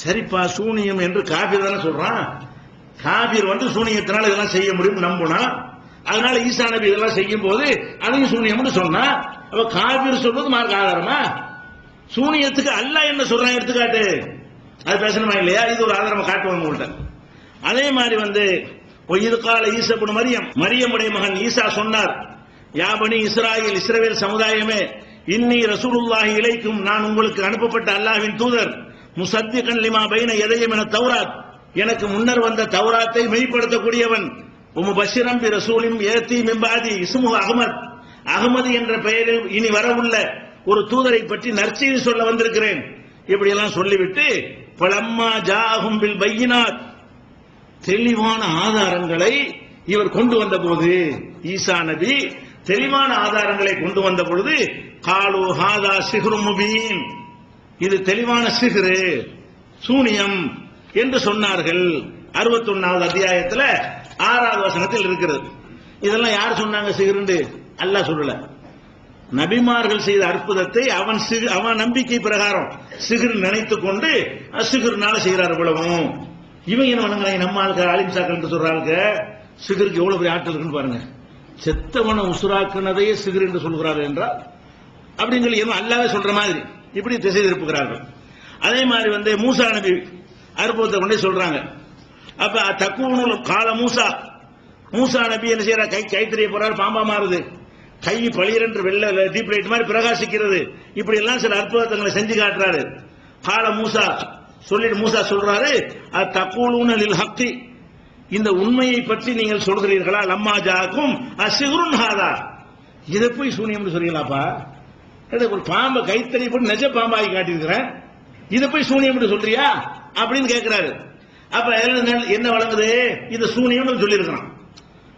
சரிப்பா சூனியம் என்று காபீர் தானே சொல்றான்? காபீர் வந்து சூனியத்தினால இதெல்லாம் செய்ய முடியும் நம்புனா அதனால ஈசா நபி இதெல்லாம் செய்யும் போது அதையும் சூனியம்னு சொன்னா. அப்ப காபீர் சொல்றது மார்க் ஆதாரமா? சூனியத்துக்கு அல்லாஹ் என்ன சொல்றான் எடுத்துக்காட்டு. அது பேசணுமா இல்லையா? இது ஒரு ஆதாரமா காட்டுவாங்க உங்கள்கிட்ட அதே மாதிரி வந்து இது கால ஈசப்படும் மரியம். மரியமுடைய மகன் ஈசா சொன்னார் யாபனி இஸ்ராயில் இஸ்ரவேல் சமுதாயமே இன்னி ரசூலுல்லாஹி இலைக்கும் நான் உங்களுக்கு அனுப்பப்பட்ட அல்லாஹ்வின் தூதர். முசத்திகன் லிமா பைன எதையும் என தௌராத். எனக்கு முன்னர் வந்த தௌராத்தை மெய்ப்படுத்தக்கூடியவன் உமு பஷிரம் பி ரசூலிம் ஏத்தி மிம்பாதி இசுமு அகமத். அகமது என்ற பெயரில் இனி வரவுள்ள ஒரு தூதரை பற்றி நற்செய்தி சொல்ல வந்திருக்கிறேன். இப்படி எல்லாம் சொல்லிவிட்டு பழம்மா ஜாகும் பில் பையினார் தெளிவான ஆதாரங்களை இவர் கொண்டு வந்த போது ஈசா நபி தெளிவான ஆதாரங்களை கொண்டு வந்த பொழுது காலு ஹாதா சிகுரு முபீன். இது தெளிவான சிஹ்ரு சூனியம் என்று சொன்னார்கள். அறுபத்தொன்னாவது அத்தியாயத்தில் ஆறாவது வசனத்தில் இருக்கிறது. இதெல்லாம் யார் சொன்னாங்க சிகருண்டு அல்லாஹ் சொல்லல. நபிமார்கள் செய்த அற்புதத்தை அவன் சிறு அவன் நம்பிக்கை பிரகாரம் சிகிர் நினைத்துக் கொண்டு சிகிர்னால செய்கிறார் இவ்வளவும். இவங்க என்ன பண்ணுங்க நம்ம ஆளுக்கு அலிம்சாக்கள் என்று சொல்றாங்க சிகருக்கு எவ்வளவு பெரிய ஆற்றல் இருக்குன்னு பாருங்க. செத்தவனை உசுராக்குனதையே சிகிர் என்று சொல்கிறார்கள் என்றால் அப்படின்னு சொல்லி எதுவும் அல்லாவே சொல்ற மாதிரி. இப்படி திசை திருப்புகிறார்கள். அதே மாதிரி வந்து மூசா நபி அற்புதத்தை கொண்டே சொல்றாங்க. அப்ப தக்குவனு கால மூசா. மூசா நபி என்ன செய்யற கை கைத்தறிய போறாரு பாம்பா மாறுது. கை பளிரென்று வெள்ள டீப் லைட் மாதிரி பிரகாசிக்கிறது. இப்படி எல்லாம் சில அற்புதங்களை செஞ்சு காட்டுறாரு. கால மூசா சொல்லிட்டு மூசா சொல்றாரு தக்கூலூன லில் ஹக்தி இந்த உண்மையை பற்றி நீங்கள் சொல்கிறீர்களா? லம்மா ஜாக்கும் அசிகுருன் ஹாதா. இதை போய் சூனியம்னு சொல்றீங்களாப்பா? ஒரு பாம்பை கைத்தறி போட்டு நெஜ பாம்பாகி காட்டியிருக்கிறேன் இதை போய் சூனியம் சொல்றியா? அப்படின்னு கேட்கிறாரு. அப்ப என்ன- என்ன வழங்குது? இது சூனியம்னு சொல்லியிருக்கிறான்.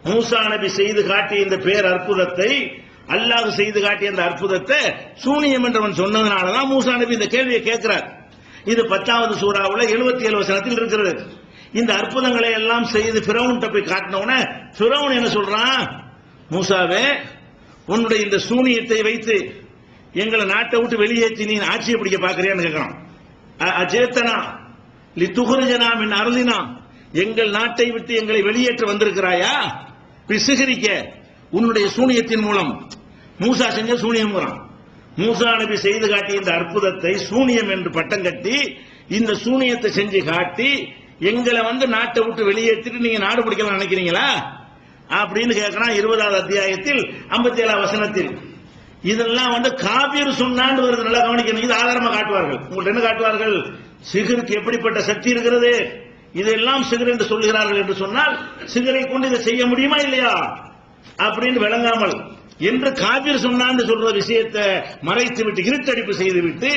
மூசா நபி செய்து காட்டிய இந்த பேர் அற்புதத்தை அல்லாஹ் செய்து காட்டிய அந்த அற்புதத்தை சூனியம் என்றவன் சொன்னதுனாலதான் மூசா நபி இந்த கேள்வியை கேட்கிறார். இது பத்தாவது சூறாவில் எழுபத்தி ஏழு வசனத்தில் இருக்கிறது. இந்த அற்புதங்களை எல்லாம் செய்து பிரவுன்ட்ட போய் காட்டின உடனே பிரவுன் என்ன சொல்றான்? மூசாவே உன்னுடைய இந்த சூனியத்தை வைத்து எங்களை நாட்டை விட்டு வெளியேற்றி நீ ஆட்சியை பிடிக்க பாக்குறியான்னு கேட்கிறான். அ- அஜேத்தனா லித்துகுரஜனா மின் அருளினா எங்கள் நாட்டை விட்டு எங்களை வெளியேற்ற வந்திருக்கிறாயா? பிசுகரிக்க உன்னுடைய சூனியத்தின் மூலம். மூசா செஞ்ச சூனியம் மூசா நபி செய்து காட்டிய இந்த அற்புதத்தை சூனியம் என்று பட்டம் கட்டி இந்த சூனியத்தை செஞ்சு காட்டி எங்களை வந்து நாட்டை விட்டு வெளியேற்றிட்டு நீங்க நாடு பிடிக்கலாம் நினைக்கிறீங்களா? அப்படின்னு கேட்கிறான் இருபதாவது அத்தியாயத்தில் ஐம்பத்தி ஏழாம் வசனத்தில். இதெல்லாம் வந்து காபீர் சொன்னான்னு வருது. நல்லா கவனிக்கணும். இது ஆதாரமா காட்டுவார்கள். உங்கள்ட்ட என்ன காட்டுவார்கள்? சிகருக்கு எப்படிப்பட்ட சக்தி இருக்கிறது? இதெல்லாம் சிகர் என்று சொல்லுகிறார்கள் என்று சொன்னால் சிகரை கொண்டு இதை செய்ய முடியுமா இல்லையா? அப்படின்னு விளங்காமல் என்று காபீர் சொன்னான்னு சொல்ற விஷயத்தை மறைத்து விட்டு இருட்டடிப்பு செய்து விட்டு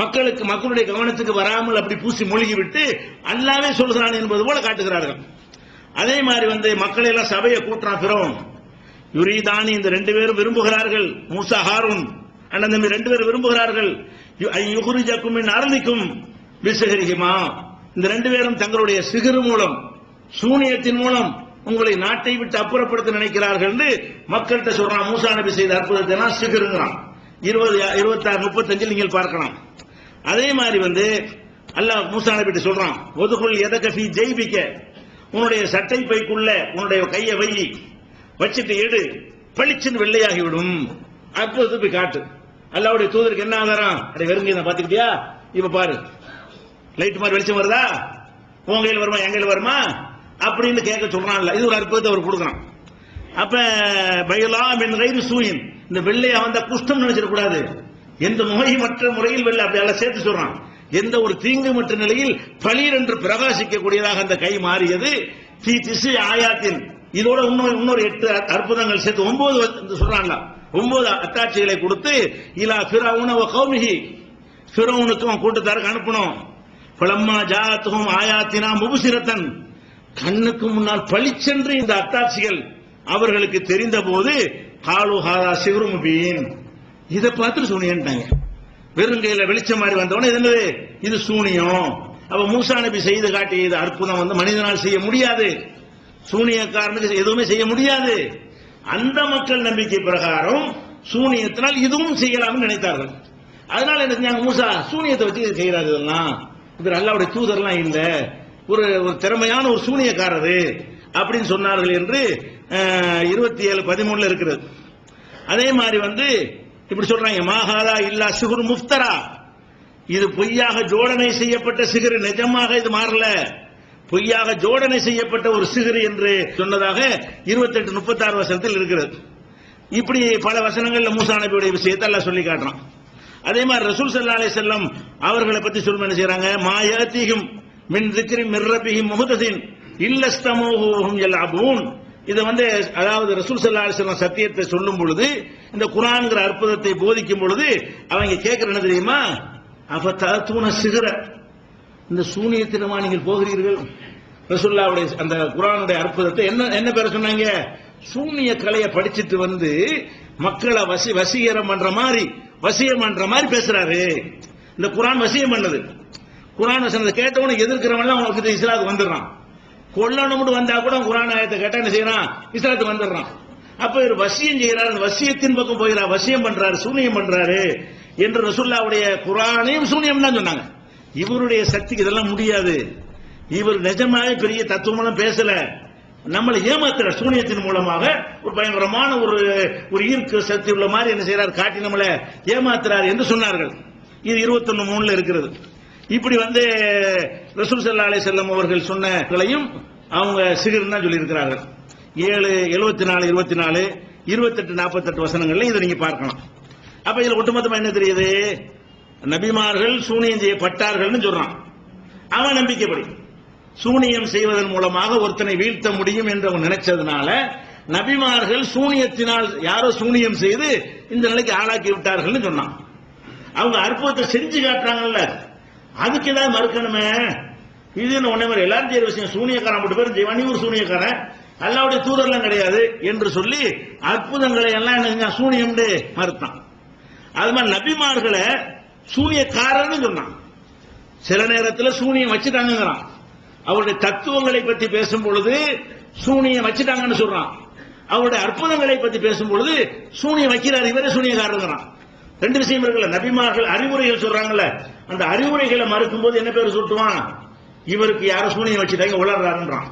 மக்களுக்கு மக்களுடைய கவனத்துக்கு வராமல் அப்படி பூசி மூழ்கி விட்டு அல்லாவே சொல்கிறான் என்பது போல காட்டுகிறார்கள். அதே மாதிரி வந்து மக்களை எல்லாம் சபையை கூட்டுறான் பிறவும் யுரீதானி இந்த ரெண்டு பேரும் விரும்புகிறார்கள். மூசா ஹாரூன் அண்ணன் தம்பி ரெண்டு பேரும் விரும்புகிறார்கள். யுகுரிஜக்கும் அரளிக்கும் விசகரிகுமா இந்த ரெண்டு பேரும் தங்களுடைய சிகரு மூலம் சூனியத்தின் மூலம் உங்களை நாட்டை விட்டு அப்புறப்படுத்த நினைக்கிறார்கள் என்று மக்கள்கிட்ட சொல்றான். மூசா நபி செய்த அற்புதத்தை எல்லாம் சிகிருங்கிறான். இருபது இருபத்தாறு முப்பத்தஞ்சில் நீங்கள் பார்க்கலாம். அதே மாதிரி வந்து அல்லாஹ் மூசா நபி சொல்றான் ஒதுக்குள் எதகஃபி ஜெய்பிக்க உன்னுடைய சட்டை பைக்குள்ள உன்னுடைய கையை வை. வச்சுட்டு எடு பளிச்சுன்னு வெள்ளையாகி விடும் அப்போ போய் காட்டு. அல்லாவுடைய தூதருக்கு என்ன ஆதாரம்? அப்படி வெறுங்க நான் பாத்துக்கிட்டியா இப்ப பாரு. லைட் மாதிரி வெளிச்சம் வருதா? உன் கையில் வருமா என் கையில் வருமா? அப்படின்னு கேட்க சொல்றான்ல. இது ஒரு அற்புதத்தை அவர் கொடுக்குறான். அப்ப பயலாம் மின் கைது சூயின். இந்த வெள்ளையா வந்தா குஷ்டம் நினைச்சிடக்கூடாது எந்த நோயமற்ற முறையில் வெள்ளை அப்படி எல்லாம் சேர்த்து சொல்றான். எந்த ஒரு தீங்குமற்ற நிலையில் பளிர் என்று பிரகாசிக்கக்கூடியதாக அந்த கை மாறியது. தி திசு ஆயாத்தின் இதோட இன்னொரு இன்னொரு எட்டு அற்புதங்கள் சேர்த்து ஒன்பது சொல்றாங்க ஒன்பது அத்தாட்சிகளை கொடுத்து இலா பிறவுன கௌமிகி பிறவுனுக்கும் கூட்டத்தாருக்கு அனுப்பணும். பழம்மா ஜாத்துகும் ஆயாத்தினா முபுசிரத்தன் கண்ணுக்கு முன்னால் பளிச்சென்று இந்த அத்தாட்சிகள் அவர்களுக்கு தெரிந்த போது காலு ஹாதா சிவருமுபீன் இதை பார்த்துட்டு சூனியன்ட்டாங்க. வெறுங்கையில வெளிச்சம் மாதிரி வந்தவொடனே இது என்னது? இது சூனியம். அப்ப மூசா நபி செய்து காட்டிய இது அற்புதம் வந்து மனிதனால் செய்ய முடியாது. சூனியக்காரனுக்கு எதுவுமே செய்ய முடியாது. அந்த மக்கள் நம்பிக்கை பிரகாரம் சூனியத்தினால் இதுவும் செய்யலாம்னு நினைத்தார்கள். அதனால என்ன செஞ்சாங்க மூசா சூனியத்தை வச்சு இது செய்யறாரு இதெல்லாம். இவர் அல்லாவுடைய தூதர்லாம் இல்ல. ஒரு ஒரு திறமையான ஒரு சூனியக்காரரு அப்படின்னு சொன்னார்கள் என்று இருபத்தி ஏழு பதிமூணுல இருக்கிறது. அதே மாதிரி வந்து இப்படி சொல்றாங்க மாகாதா இல்லா சிகுர் முஃப்தரா. இது பொய்யாக ஜோடனை செய்யப்பட்ட சிகர் நிஜமாக இது மாறல. பொய்யாக ஜோடனை செய்யப்பட்ட ஒரு சிகர் என்று சொன்னதாக இருபத்தெட்டு முப்பத்தாறு வசனத்தில் இருக்கிறது. இப்படி பல வசனங்கள்ல மூசா நபியுடைய விஷயத்தை எல்லாம் சொல்லி காட்டுறான். அதே மாதிரி ரசூல் சல்லா அலி செல்லம் அவர்களை பத்தி சொல்ல என்ன செய்யறாங்க மாயத்திகும் மின் திக்ரி மிர்ரபிஹிம் முகதசின் இல்லஸ்தமோஹும் எல்லாபூன் இதை வந்து அதாவது ரசூல் சல்லா அலி செல்லம் சத்தியத்தை சொல்லும் பொழுது இந்த குரான்ங்கிற அற்புதத்தை போதிக்கும் பொழுது அவங்க கேட்கிற என்ன தெரியுமா? அப்ப தூண சிகர. இந்த சூனியத்தினமா நீங்கள் போகிறீர்கள்? ரசுல்லாவுடைய அந்த குரானுடைய அற்புதத்தை என்ன என்ன பேர சொன்னாங்க? சூனிய கலையை படிச்சுட்டு வந்து மக்களை வசி வசீகரம் பண்ற மாதிரி வசியம் பண்ற மாதிரி பேசுறாரு. இந்த குரான் வசியம் பண்ணது. குரான் வசனத்தை கேட்டவனுக்கு எதிர்க்கிறவன் அவனுக்கு இஸ்லாத்து வந்துடுறான். கொல்லணும்னு வந்தா கூட குரான் ஆயத்தை கேட்டா என்ன செய்யறான்? இஸ்லாத்துக்கு வந்துடுறான். அப்ப இவர் வசியம் செய்யறாரு. அந்த வசியத்தின் பக்கம் போகிறார் வசியம் பண்றாரு சூனியம் பண்றாரு என்று ரசுல்லாவுடைய குரானையும் சூனியம் தான் சொன்னாங்க. இவருடைய சக்திக்கு இதெல்லாம் முடியாது. இவர் நிஜமாவே பெரிய தத்துவமெல்லாம் பேசல. நம்மளை ஏமாத்துற சூனியத்தின் மூலமாக ஒரு பயங்கரமான ஒரு ஒரு ஈர்க்கு சக்தி உள்ள மாதிரி என்ன செய்யறாரு காட்டி நம்மளை ஏமாத்துறாரு என்று சொன்னார்கள். இது இருபத்தொன்னு மூணுல இருக்கிறது. இப்படி வந்து ரசூல் சல்லா அலி செல்லம் அவர்கள் சொன்னகளையும் அவங்க சிகிர் தான் சொல்லியிருக்கிறார்கள். ஏழு எழுபத்தி நாலு இருபத்தி நாலு இருபத்தெட்டு நாற்பத்தெட்டு வசனங்கள்ல இதை நீங்க பார்க்கலாம். அப்ப இதுல ஒட்டுமொத்தமா என்ன தெரியுது? நபிமார்கள் சூனியம் செய்யப்பட்டார்கள்னு சொல்றான். அவன் நம்பிக்கைப்படி. சூனியம் செய்வதன் மூலமாக ஒருத்தனை வீழ்த்த முடியும் என்று அவன் நினைச்சதுனால நபிமார்கள் சூனியத்தினால் யாரோ சூனியம் செய்து இந்த நிலைக்கு ஆளாக்கி விட்டார்கள் சொன்னான். அவங்க அற்புதத்தை செஞ்சு காட்டுறாங்கல்ல. அதுக்கு ஏதாவது மறுக்கணுமே இது ஒன்னே மாதிரி எல்லாரும் செய்யற விஷயம். சூனியக்காரன் மட்டும் பேரும் செய்வான் ஒரு சூனியக்காரன். அல்லாவுடைய தூதர்லாம் கிடையாது என்று சொல்லி அற்புதங்களை எல்லாம் என்ன சூனியம் மறுத்தான். அது மாதிரி நபிமார்களை சூனியக்காரர்னு சொன்னான். சில நேரத்தில் சூனியம் வச்சுட்டாங்கிறான் அவருடைய தத்துவங்களை பற்றி பேசும் பொழுது சூனியம் வச்சுட்டாங்கன்னு சொல்றான். அவருடைய அற்புதங்களை பற்றி பேசும் பொழுது சூனியம் வைக்கிறார் இவரே சூனியக்காரங்கிறான் ரெண்டு விஷயம் இருக்குல்ல நபிமார்கள் அறிவுரைகள் சொல்றாங்கல்ல அந்த அறிவுரைகளை மறுக்கும் போது என்ன பேர் சுட்டுவான்? இவருக்கு யாரும் சூனியம் வச்சுட்டாங்க உளர்றாருன்றான்.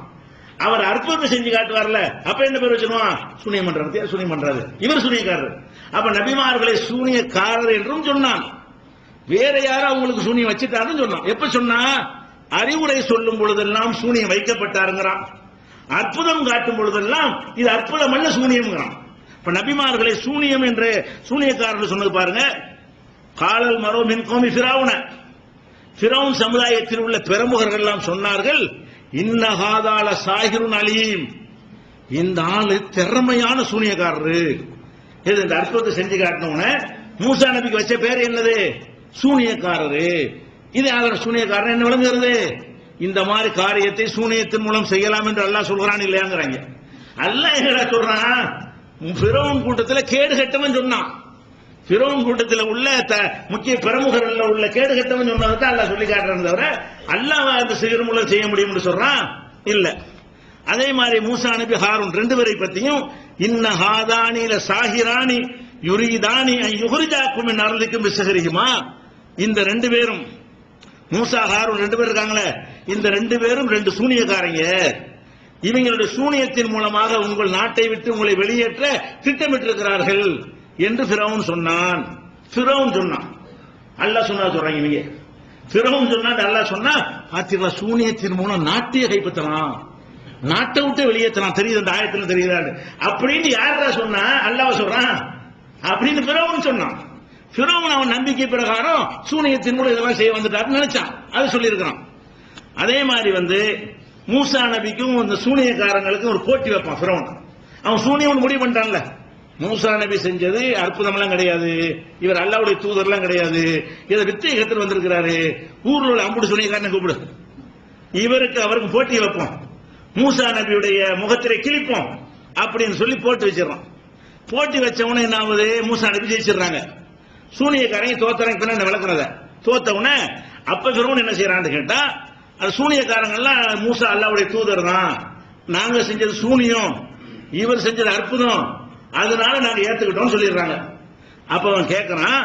அவர் அற்புதத்தை செஞ்சு காட்டுவார்ல அப்ப என்ன பேர் வச்சிருவான்? சூனியம் பண்றாரு சூனியம் பண்றாரு. இவர் சூனியக்காரர். அப்ப நபிமார்களை சூனியக்காரர் என்றும் சொன்னான். வேற யாரும் அவங்களுக்கு சூனியம் வச்சுட்டாருன்னு சொன்னான். எப்ப சொன்னா? அறிவுரை சொல்லும் பொழுதெல்லாம் சூனியம் வைக்கப்பட்டாருங்கிறான். அற்புதம் காட்டும் பொழுதெல்லாம் இது அற்புதம் அல்ல சூனியம்ங்கிறான். இப்ப நபிமார்களை சூனியம் என்று சூனியக்காரர் சொன்னது பாருங்க. காலல் மரோ மின் கோமி பிராவுன சமுதாயத்தில் உள்ள பெருமுகர்கள் எல்லாம் சொன்னார்கள் இன்னஹாதால சாகிருன் அலீம். இந்த ஆளு திறமையான சூனியக்காரரு. இது இந்த அற்புதத்தை செஞ்சு காட்டினவன மூசா நபிக்கு வச்ச பேர் என்னது? சூனியக்காரரு. இது அவர் சூனியக்காரன் என்ன விளங்குகிறது? இந்த மாதிரி காரியத்தை சூனியத்தின் மூலம் செய்யலாம் என்று அல்லாஹ் சொல்கிறான் இல்லையாங்கிறாங்க. அல்லாஹ் என்னடா சொல்றான்? பிறவன் கூட்டத்தில் கேடு கட்டவன் சொன்னான். பிறவன் கூட்டத்தில் உள்ள முக்கிய பிரமுகர்கள் உள்ள கேடு கட்டவன் சொன்னதை தான் அல்லாஹ் சொல்லி காட்டுறான் தவிர அல்லாஹ் அந்த சிகர் மூலம் செய்ய முடியும்னு சொல்றான்? இல்ல. அதே மாதிரி மூசா நபி ஹாரூன் ரெண்டு பேரை பத்தியும் இன்ன ஹாதானில சாஹிராணி யுரிதானி யுகரிஜாக்கும் அருளுக்கும் விசகரிக்குமா இந்த ரெண்டு பேரும் மூசா ஹாரூன் ரெண்டு பேர் இருக்காங்களே இந்த ரெண்டு பேரும் ரெண்டு சூனியக்காரங்க. இவங்களுடைய சூனியத்தின் மூலமாக உங்கள் நாட்டை விட்டு உங்களை வெளியேற்ற திட்டமிட்டிருக்கிறார்கள் என்று பிறவும் சொன்னான். பிறவும் சொன்னான். அல்லாஹ் சொன்னா சொல்றாங்க இவங்க. பிறவும் சொன்னா அல்லாஹ் சொன்னா பாத்தீங்களா சூனியத்தின் மூலம் நாட்டையே கைப்பற்றலாம். நாட்டை விட்டு வெளியேற்றலாம். தெரியுது அந்த ஆயத்துல தெரியுதா? அப்படின்னு யாரா சொன்னா? அல்லாஹ் சொல்றான். அப்படின்னு பிறவன் சொன்னான். பிறவன் அவன் நம்பிக்கை பிரகாரம் சூனியத்தின் மூலம் இதெல்லாம் செய்ய வந்துட்டாருன்னு நினைச்சான். அது சொல்லியிருக்கிறான். அதே மாதிரி வந்து மூசா நபிக்கும் இந்த சூனியக்காரங்களுக்கும் ஒரு போட்டி வைப்பான் பிறவன் அவன் சூனியவன் முடிவு பண்ணிட்டான்ல. மூசா நபி செஞ்சது அற்புதம்லாம் கிடையாது. இவர் அல்லாவுடைய தூதர்லாம் கிடையாது. இதை வித்தை வந்திருக்கிறாரு. ஊர்ல உள்ள அம்புடு சூனியக்காரனை கூப்பிடு. இவருக்கு அவருக்கு போட்டி வைப்போம். மூசா நபியுடைய முகத்திரை கிழிப்போம் அப்படின்னு சொல்லி போட்டு வச்சிடறோம். போட்டி வச்சவன என்ன ஆகுது? மூசா நபி ஜெயிச்சிடுறாங்க. சூனியக்காரங்க தோத்தரங்க பின்னாடி விளக்குறத. தோத்த உடனே அப்ப பிறகு என்ன செய்யறான்னு கேட்டா அது சூனியக்காரங்கெல்லாம் மூசா அல்லாவுடைய தூதர் தான். நாங்க செஞ்சது சூனியம். இவர் செஞ்சது அற்புதம். அதனால நாங்க ஏத்துக்கிட்டோம் சொல்லிடுறாங்க. அப்ப அவன் கேட்கறான்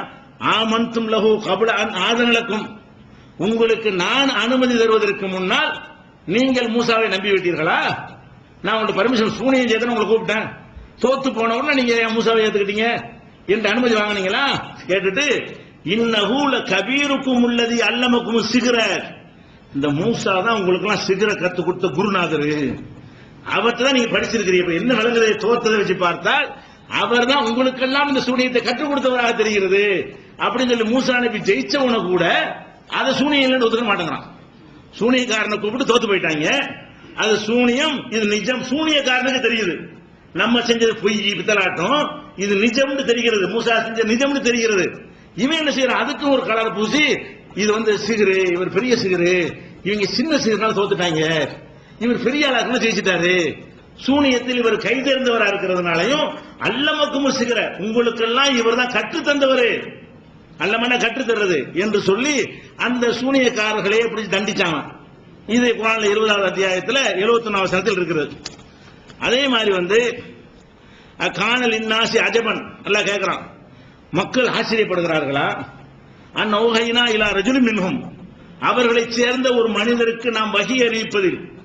ஆமந்தும் லகு கபல ஆதனலக்கும். உங்களுக்கு நான் அனுமதி தருவதற்கு முன்னால் நீங்கள் மூசாவை நம்பி விட்டீர்களா? நான் உங்களுக்கு பர்மிஷன் சூனியம் செய்தேன்னு உங்களை கூப்பிட்டேன். தோத்து போன உடனே நீங்க மூசாவை ஏத்துக்கிட்டீங்க? என்று அனுமதி வாங்குனீங்களா? கேட்டுட்டு இன்னஹூல கபீருக்கும் உள்ளது அல்லமக்கும் சிகர. இந்த மூசா தான் உங்களுக்கு எல்லாம் சிகர கத்து கொடுத்த குருநாதர். அவர்கிட்ட தான் நீங்க படிச்சிருக்கிறீங்க. என்ன விளங்குறதை தோத்ததை வச்சு பார்த்தால் அவர் தான் உங்களுக்கெல்லாம் இந்த சூனியத்தை கற்றுக் கொடுத்தவராக தெரிகிறது. அப்படின்னு சொல்லி மூசா நபி ஜெயிச்சவன கூட அதை சூனியம் இல்லைன்னு ஒத்துக்க மாட்டேங்கிறான். சூனியக்காரனை கூப்பிட்டு தோத்து போயிட்டாங்க. அது சூனியம் இது நிஜம். சூனியக்காரனுக்கு தெரியுது. நம்ம செஞ்சது பொய் பித்தலாட்டம் இது நிஜம்னு தெரிகிறது. மூசா செஞ்ச நிஜம்னு தெரிகிறது. இவன் என்ன செய்யறான்? அதுக்கும் ஒரு கலர் பூசி இது வந்து சிகரு இவர் பெரிய சிகரு. இவங்க சின்ன சிகர்னால தோத்துட்டாங்க. இவர் பெரிய ஆளா கூட ஜெயிச்சிட்டாரு. சூனியத்தில் இவர் கை தேர்ந்தவரா இருக்கிறதுனாலையும் அல்லமக்கும் சிகர உங்களுக்கெல்லாம் இவர் தான் கற்று தந்தவர். அல்லமன்ன கற்று தர்றது? என்று சொல்லி அந்த சூனியக்காரர்களே பிடிச்சி தண்டிச்சாங்க. இது குரான் இருபதாவது அத்தியாயத்துல எழுபத்தி ஒன்னாவது சனத்தில் இருக்கிறது. அதே மாதிரி வந்து காணல் இன்னாசி அஜபன். நல்லா கேட்கிறான் மக்கள் ஆச்சரியப்படுகிறார்களா? அந்நௌகைனா இலா ரஜுலி மின்ஹும். அவர்களைச் சேர்ந்த ஒரு மனிதருக்கு நாம் வகி அறிவிப்பதில்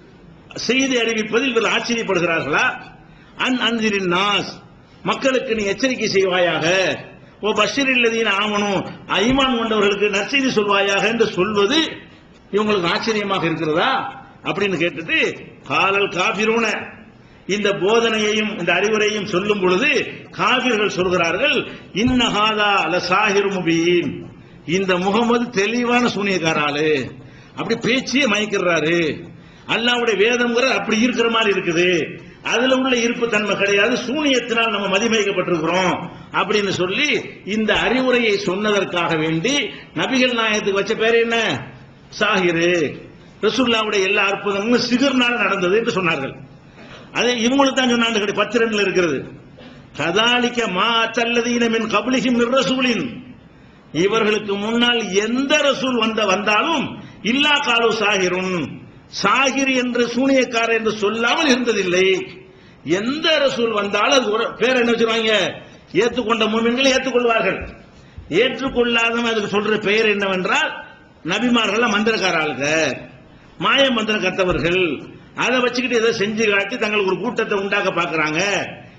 செய்தி அறிவிப்பதில் இவர்கள் ஆச்சரியப்படுகிறார்களா? அன் அன்சிரின் நாஸ். மக்களுக்கு நீ எச்சரிக்கை செய்வாயாக. ஓ பஷீரில்லதீன் ஆவணும் ஐமான் கொண்டவர்களுக்கு நற்செய்தி சொல்வாயாக என்று சொல்வது இவங்களுக்கு ஆச்சரியமாக இருக்கிறதா? அப்படின்னு கேட்டுட்டு காலல் காபிரூன. இந்த போதனையையும் இந்த அறிவுரையும் சொல்லும் பொழுது காவிர்கள் சொல்கிறார்கள் இன்னஹாதா அல சாஹிர் முபீன். இந்த முகமது தெளிவான சூனியக்கார ஆளு அப்படி பேச்சியே மயக்கிறாரு. அல்லாவுடைய வேதம்ங்கிற அப்படி இருக்கிற மாதிரி இருக்குது. அதுல உள்ள இருப்பு தன்மை கிடையாது. சூனியத்தினால் நம்ம மதிமயக்கப்பட்டிருக்கிறோம் அப்படின்னு சொல்லி இந்த அறிவுரையை சொன்னதற்காக வேண்டி நபிகள் நாயகத்துக்கு வச்ச பேர் என்ன? சாகிரு ரசுல்லாவுடைய எல்லா அற்புதங்களும் சிகர்னால நடந்தது என்று சொன்னார்கள். அதே இவங்களுக்கு தான் சொன்னாங்க பத்து ரெண்டுல இருக்கிறது. கதாலிக்க மா தல்லதீனமின் கபலிஹிம் ரசூலின். இவர்களுக்கு முன்னால் எந்த ரசூல் வந்த வந்தாலும் இல்லா காலு சாகிரும் சாகிர் என்று சூனியக்காரர் என்று சொல்லாமல் இருந்ததில்லை. எந்த ரசூல் வந்தாலும் அது ஒரு பேர் என்ன வச்சிருவாங்க? ஏற்றுக்கொண்ட மூமின்களை ஏற்றுக்கொள்வார்கள். ஏற்றுக்கொள்ளாதவன் அதுக்கு சொல்ற பெயர் என்னவென்றால் நபிமார்கள் மந்திரக்கார மாய மந்திரம் கத்தவர்கள் அதை வச்சுக்கிட்டு ஏதோ செஞ்சு காட்டி தங்களுக்கு ஒரு கூட்டத்தை உண்டாக்க பாக்குறாங்க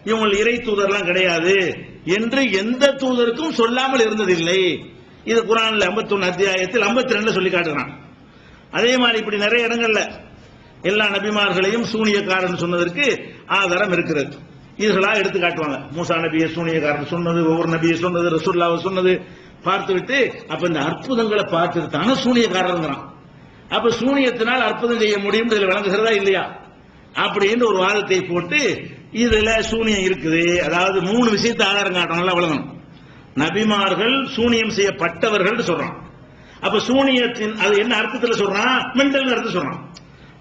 இவங்க இறை தூதர்லாம் கிடையாது என்று எந்த தூதருக்கும் சொல்லாமல் இருந்ததில்லை. இது குரான்ல 51 அத்தியாயத்தில் ஐம்பத்தி ரெண்டு சொல்லி காட்டுறான். அதே மாதிரி இப்படி நிறைய இடங்கள்ல எல்லா நபிமார்களையும் சூனியக்காரன் சொன்னதற்கு ஆதாரம் இருக்கிறது. இதுகளா எடுத்து காட்டுவாங்க. மூசா நபியை சூனியக்காரன் சொன்னது ஒவ்வொரு நபியை சொன்னது ரசூல்லாவை சொன்னது. பார்த்து விட்டு அப்ப இந்த அற்புதங்களை பார்த்துட்டு தானே சூனியக்காரங்கிறான் அப்ப சூனியத்தினால் அற்புதம் செய்ய முடியும் இதுல விளங்குகிறதா இல்லையா? அப்படின்னு ஒரு வாதத்தை போட்டு இதுல சூனியம் இருக்குது. அதாவது மூணு விஷயத்தை ஆதாரம் காட்டணும் விளங்கணும். நபிமார்கள் சூனியம் செய்யப்பட்டவர்கள் சொல்றான். அப்ப சூனியத்தின் அது என்ன அர்த்தத்தில் சொல்றான்? மென்டல் அர்த்தம் சொல்றான்.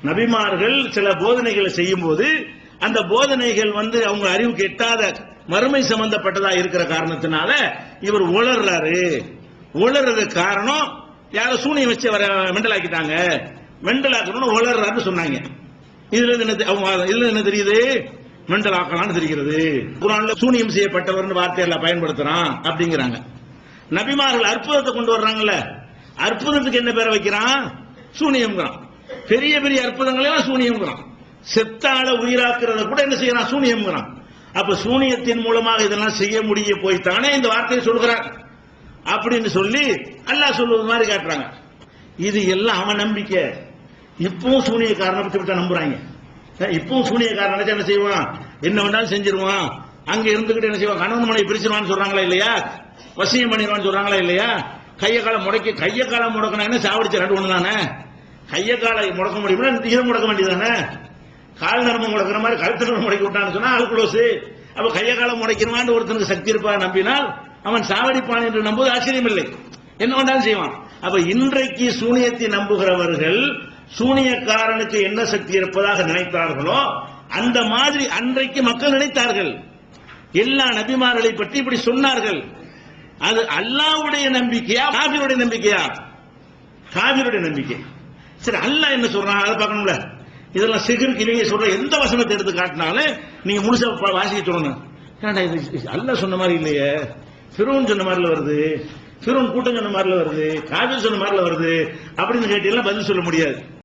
நபிமார்கள் சில போதனைகளை செய்யும் போது அந்த போதனைகள் வந்து அவங்க அறிவுக்கு எட்டாத மறுமை சம்பந்தப்பட்டதா இருக்கிற காரணத்தினால இவர் உளர்றாரு. உளறதுக்கு காரணம் யாரோ சூனியம் வச்சு வர மெண்டல் ஆக்கிட்டாங்க வளர்றாருன்னு சொன்னாங்க. இதுல இருந்து என்ன அவங்க இதுல இருந்து என்ன தெரியுது? மெண்டல் ஆக்கலாம்னு தெரிகிறது. குரான்ல சூனியம் செய்யப்பட்டவர்னு வார்த்தையில பயன்படுத்துறான் அப்படிங்கிறாங்க. நபிமார்கள் அற்புதத்தை கொண்டு வர்றாங்கல்ல. அற்புதத்துக்கு என்ன பேரை வைக்கிறான்? சூனியம்ங்கிறான். பெரிய பெரிய அற்புதங்களெல்லாம் சூனியம்ங்கிறான். செத்தால உயிராக்குறத கூட என்ன செய்யறான்? சூனியம்ங்கிறான். அப்ப சூனியத்தின் மூலமாக இதெல்லாம் செய்ய முடிய போய் தானே இந்த வார்த்தையை சொல்கிறார். அப்படின்னு சொல்லி அல்லாஹ் சொல்லுவது மாதிரி காட்டுறாங்க. இது எல்லாம் அவன் நம்பிக்கை. இப்பவும் சூனியக்காரனை விட்டு விட்டா நம்புறாங்க. இப்பவும் சூனியக்காரன் நினைச்சா என்ன செய்வான்? என்ன வேணாலும் செஞ்சிருவான். அங்க இருந்துகிட்டு என்ன செய்வான்? கணவன் மனைவி பிரிச்சிருவான்னு சொல்றாங்களா இல்லையா? வசியம் பண்ணிடுவான்னு சொல்றாங்களா இல்லையா? கைய காலை முடக்கி கைய காலை முடக்கணும் என்ன? சாவடிச்சு ரெண்டு ஒண்ணு தானே? கைய காலை முடக்க முடியும்னா இதை முடக்க வேண்டியதானே கால் நரம்பு முடக்கிற மாதிரி கழுத்து நரம்பு முடக்கி விட்டான்னு சொன்னா ஆள் குளோஸ் அப்ப கைய காலம் முடக்கிறவான்னு ஒருத்தனுக்கு சக்தி இருப்பா நம்பினால் அவன் சாவடிப்பான் என்று நம்புவது ஆச்சரியம் இல்லை என்ன வேண்டாலும் செய்வான். அப்ப இன்றைக்கு சூனியத்தை நம்புகிறவர்கள் சூனியக்காரனுக்கு என்ன சக்தி இருப்பதாக நினைத்தார்களோ அந்த மாதிரி அன்றைக்கு மக்கள் நினைத்தார்கள். எல்லா நபிமார்களை பற்றி இப்படி சொன்னார்கள். அது அல்லாஹ்வுடைய நம்பிக்கையா காபிருடைய நம்பிக்கையா? காபிருடைய நம்பிக்கை. சரி அல்லாஹ் என்ன சொல்றான்? அதை பார்க்கணும்ல. இதெல்லாம் சிகருக்கு இவங்க சொல்ற எந்த வசனத்தை எடுத்து காட்டினாலும் நீங்க முழுசா வாசிக்க சொல்லணும் ஏன்டா இது? அல்லாஹ் சொன்ன மாதிரி இல்லையே. ஃபிரௌன் சொன்ன மாதிரில வருது ஃபிரௌன் கூட்டம் சொன்ன மாதிரில வருது காவிரி சொன்ன மாதிரில வருது அப்படின்னு கேட்டீங்கன்னா பதில் சொல்ல முடியாது.